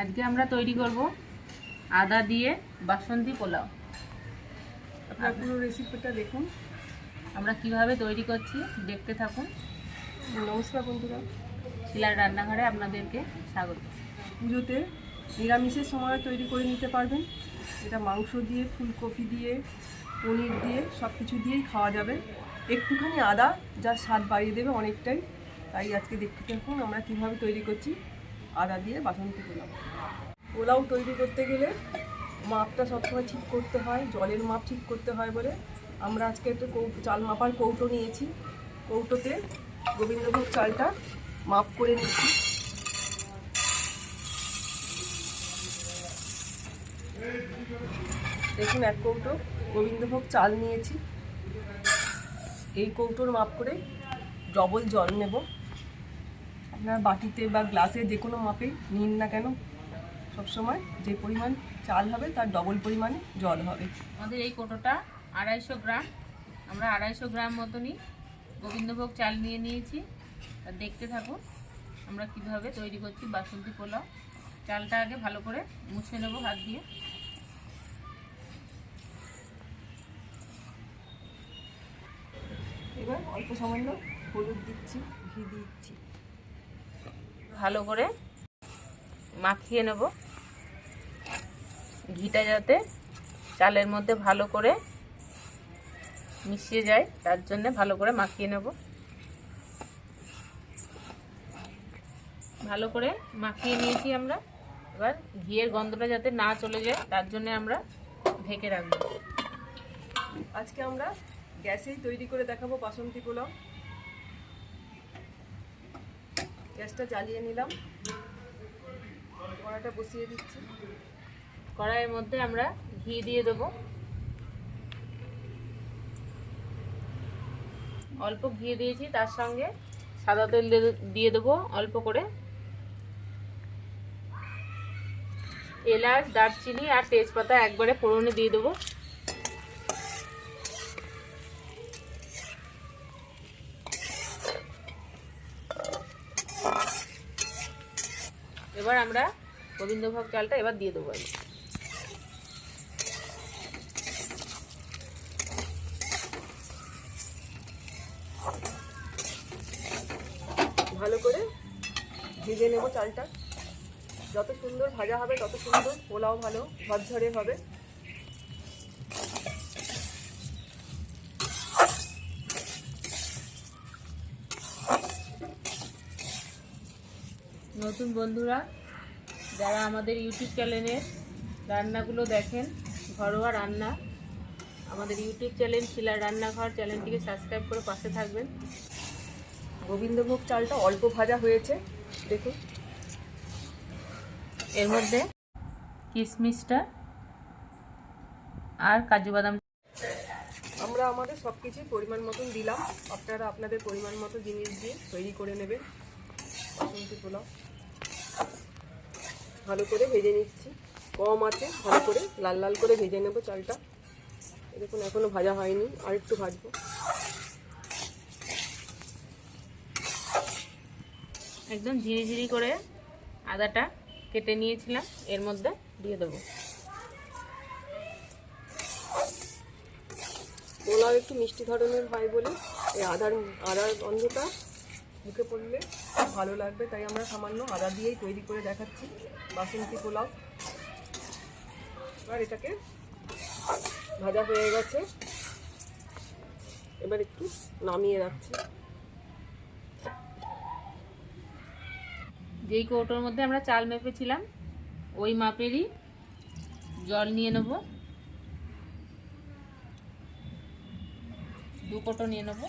আজকে আমরা তৈরি করব আদা দিয়ে বাসন্তী পোলাও। আপনার পুরো রেসিপিটা দেখুন। আমরা কীভাবে তৈরি করছি দেখতে থাকুন। নমস্কার বন্ধুরা। শিলার রান্নাঘরে আপনাদেরকে স্বাগত। পুজোতে নিরামিষের সময় তৈরি করে নিতে পারবেন। এটা মাংস দিয়ে ফুলকপি দিয়ে পনির দিয়ে সব কিছু দিয়েই খাওয়া যাবে। একটুখানি আদা যা স্বাদ বাড়িয়ে দেবে অনেকটাই। তাই আজকে দেখতে থাকুন আমরা কীভাবে তৈরি করছি। আদা দিয়ে বাসন্তী পোলাও। পোলাও তৈরি করতে গেলে মাপটা সবসময় ঠিক করতে হয়, জলের মাপ ঠিক করতে হয় বলে। আমরা আজকে একটা চাল মাপার কৌটো নিয়েছি। কৌটোতে গোবিন্দভোগ চালটা মাপ করে নিচ্ছি। দেখুন, এক কৌটো গোবিন্দভোগ চাল নিয়েছি। এই কৌটোর মাপ করে ডবল জল নেব। আপনার বাটিতে বা গ্লাসে যে কোনো মাপে নিন না কেন। সবসময় যে পরিমাণ চাল হবে তার ডবল পরিমাণে জল হবে। আমাদের এই কোটোটা আড়াইশো গ্রাম। আমরা আড়াইশো গ্রাম মতনই গোবিন্দভোগ চাল নিয়ে নিয়েছি। আর দেখতে থাকুন আমরা কীভাবে তৈরি করছি বাসন্তী পোলাও। চালটা আগে ভালো করে মুছে নেব হাত দিয়ে। এবার অল্প সামান্য হলুদ দিচ্ছি ঘি দিচ্ছি। ভালো করে মাখিয়ে নেব। ঘিটা যাতে চালের মধ্যে ভালো করে মিশিয়ে যায়, তার জন্য ভালো করে মাখিয়ে নেব। ভালো করে মাখিয়ে নিয়েছি আমরা। এবার ঘিয়ের গন্ধটা যাতে না চলে যায়, তার জন্য আমরা ঢেকে রাখব। আজকে আমরা গ্যাসেই তৈরি করে দেখাবো বাসন্তী পোলাও। গ্যাসটা জ্বালিয়ে নিলাম। কড়াটা বসিয়ে দিচ্ছি। কড়াইয়ের মধ্যে আমরা ঘি দিয়ে দেবো। অল্প ঘি দিয়েছি, তার সঙ্গে সাদা তেল দিয়ে- দেবো অল্প করে। এলাচ, দারচিনি আর তেজপাতা একবারে ফোড়নে দিয়ে দেবো। এবার আমরা গোবিন্দভোগ চালটা এবার দিয়ে দেবো আমি। ভালো করে ভেজে নেব চালটা। যত সুন্দর ভাজা হবে তত সুন্দর পোলাও ভালো ঝরঝরে হবে। নতুন বন্ধুরা যারা আমাদের ইউটিউব চ্যানেলের রান্নাগুলো দেখেন ঘরোয়া রান্না আমাদের ইউটিউব চ্যানেল শিলার রান্নাঘর চ্যানেলটিকে সাবস্ক্রাইব করে পাশে থাকবেন। গোবিন্দভোগ চালটা অল্প ভাজা হয়েছে। দেখুন। এর মধ্যে কিশমিশটা আর কাজু বাদাম। আমরা আমাদের সব কিছুই পরিমাণ মতন দিলাম। আপনারা আপনাদের পরিমাণ মতো জিনিস দিয়ে তৈরি করে নেবেন। বাসন্তী পোলাও। ভালো করে ভেজে নিচ্ছি। কম আছে, ভালো করে, লাল লাল করে ভেজে নেব চালটা। দেখুন এখনও ভাজা হয়নি। আর একটু ভাজবো। একদম ঝিরি ঝিরি করে আদাটা কেটে নিয়েছিলাম। এর মধ্যে দিয়ে দেবো। পোলাও একটু মিষ্টি ধরনের হয় বলে এই আদার আদার গন্ধটা মুখে পড়লে ভালো লাগবে, তাই আমরা সামান্য আদা দিয়েই তৈরি করে দেখাচ্ছি, বাসন্তী পোলাও। এবার এটাকে ভাজা হয়ে গেছে। এবার একটু নামিয়ে রাখছি। যেই কৌটোর মধ্যে আমরা চাল মেপেছিলাম, ওই মাপেরই জল নিয়ে নেব। দু কৌটো নিয়ে নেব।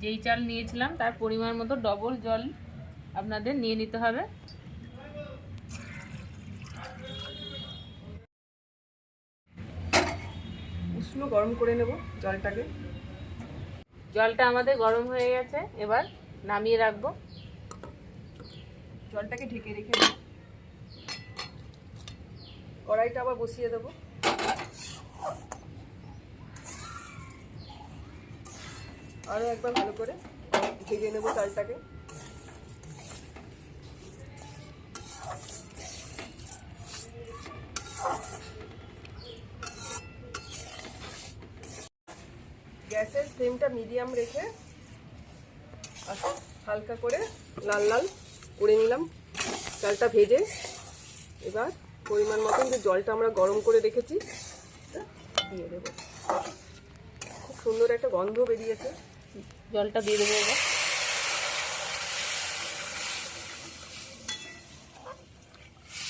যেই চাল নিয়েছিলাম, তার পরিমাণ মতো ডবল জল আপনাদের নিয়ে নিতে হবে। উষ্ণ গরম করে নেব জলটাকে। জলটা আমাদের গরম হয়ে গেছে এবার নামিয়ে রাখব। জলটাকে ঢেকে রেখে দেবো। কড়াইটা আবার বসিয়ে দেবো। আরও একবার ভালো করে ভেজে নেব চালটাকে ফ্লেমটা মিডিয়াম রেখে আর হালকা করে লাল লাল করে নিলাম। চালটা ভেজে এবার পরিমাণ মতন যে জলটা আমরা গরম করে রেখেছি দিয়ে দেবো। খুব সুন্দর একটা গন্ধ বেরিয়েছে। জলটা দিয়ে দেবো এবার।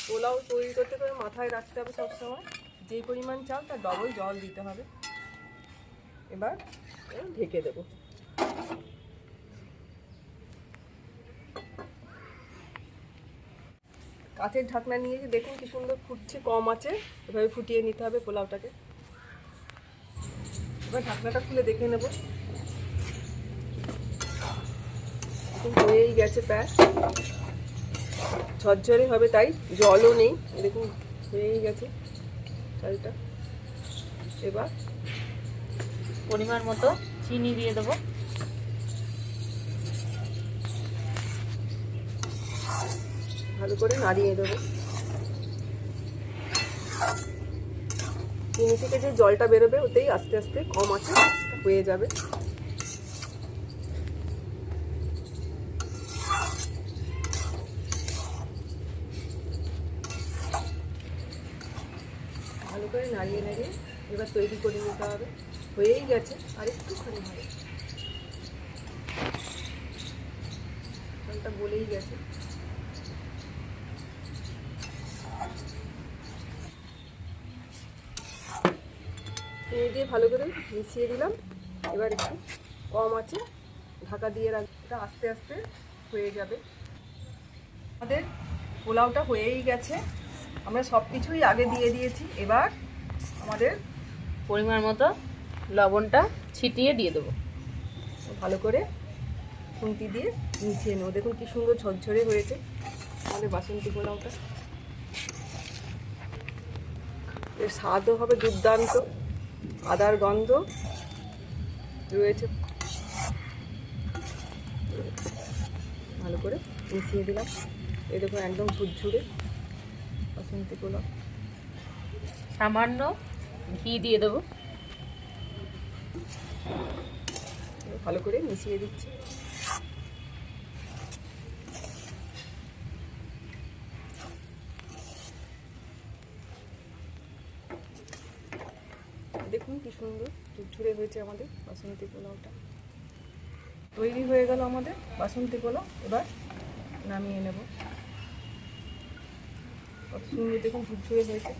পোলাও তৈরি করতে করে মাথায় রাখতে হবে সবসময়। যেই পরিমাণ চাল তার ডবল জল দিতে হবে। এবার ঢেকে দেবো। কাঁচের ঢাকনা নিয়ে দেখুন কি সুন্দর ফুটছে, কম আছে, এভাবে ফুটিয়ে নিতে হবে পোলাওটাকে। এবার ঢাকনাটা খুলে দেখে নেব। হয়েই গেছে প্যাক ঝরঝরে হবে তাই, জলও নেই। দেখুন হয়েই গেছে চালটা। এবার পরিমাণ মতো চিনি দিয়ে দেবো। ভালো করে নাড়িয়ে দেবো। চিনি থেকে যে জলটা বেরোবে, ওতেই আস্তে আস্তে কম আছে, হয়ে যাবে। ভালো করে নাড়িয়ে নাড়িয়ে এবার তৈরি করে নিতে হবে। হয়েই গেছে, আর একটুখানি জলটা বলেই গেছে। চিনি দিয়ে ভালো করে মিশিয়ে দিলাম। এবার একটু কম আছে, ঢাকা দিয়ে রাখটা আস্তে আস্তে হয়ে যাবে। আমাদের পোলাওটা হয়েই গেছে। আমরা সব কিছুই আগে দিয়ে দিয়েছি। এবার আমাদের পরিমাণ মতো লবণটা ছিটিয়ে দিয়ে দেবো। ভালো করে খুন্তি দিয়ে মিশিয়ে নেব। দেখুন কি সুন্দর ঝরঝরে হয়েছে। আমাদের বাসন্তী পোলাওটা এর স্বাদও হবে দুর্দান্ত। আদার গন্ধ রয়েছে। ভালো করে মিশিয়ে দিলাম। এই দেখুন একদম ঝুরঝুরে বাসন্তী পোলাও। সামান্য ঘি দিয়ে দেবো। ভালো করে মিশিয়ে দিচ্ছি। দেখুন কি সুন্দর ঝুরঝুরে হয়েছে আমাদের বাসন্তী পোলাওটা। তৈরি হয়ে গেল আমাদের বাসন্তী পোলাও, এবার নামিয়ে নেব। কত সুন্দর দেখুন ঝুরঝুরে হয়েছে।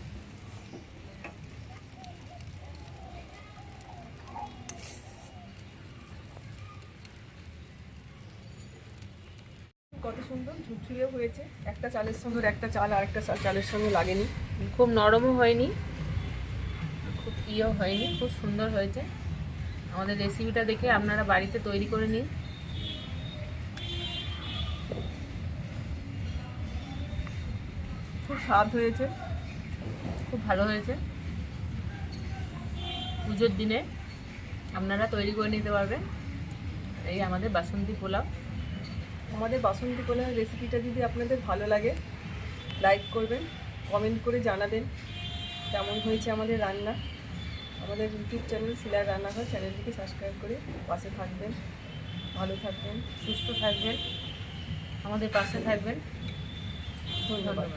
কত সুন্দর ঝুরঝুরে হয়েছে। একটা চালের সঙ্গে একটা চাল আর একটা চালের সঙ্গে লাগেনি। খুব নরমও হয়নি খুব ইয়েও হয়নি খুব সুন্দর হয়েছে। আমাদের রেসিপিটা দেখে আপনারা বাড়িতে তৈরি করে নিন। খুব স্বাদ হয়েছে। খুব ভালো হয়েছে। পুজোর দিনে আপনারা তৈরি করে নিতে পারবেন। এই আমাদের বাসন্তী পোলাও। আমাদের বাসন্তী পোলাওয়ের রেসিপিটা যদি আপনাদের ভালো লাগে লাইক করবেন কমেন্ট করে জানাবেন কেমন হয়েছে আমাদের রান্না। আমাদের ইউটিউব চ্যানেল সিলার রান্নাঘর চ্যানেলটিকে সাবস্ক্রাইব করে পাশে থাকবেন, ভালো থাকবেন, সুস্থ থাকবেন, আমাদের পাশে থাকবেন। ধন্যবাদ।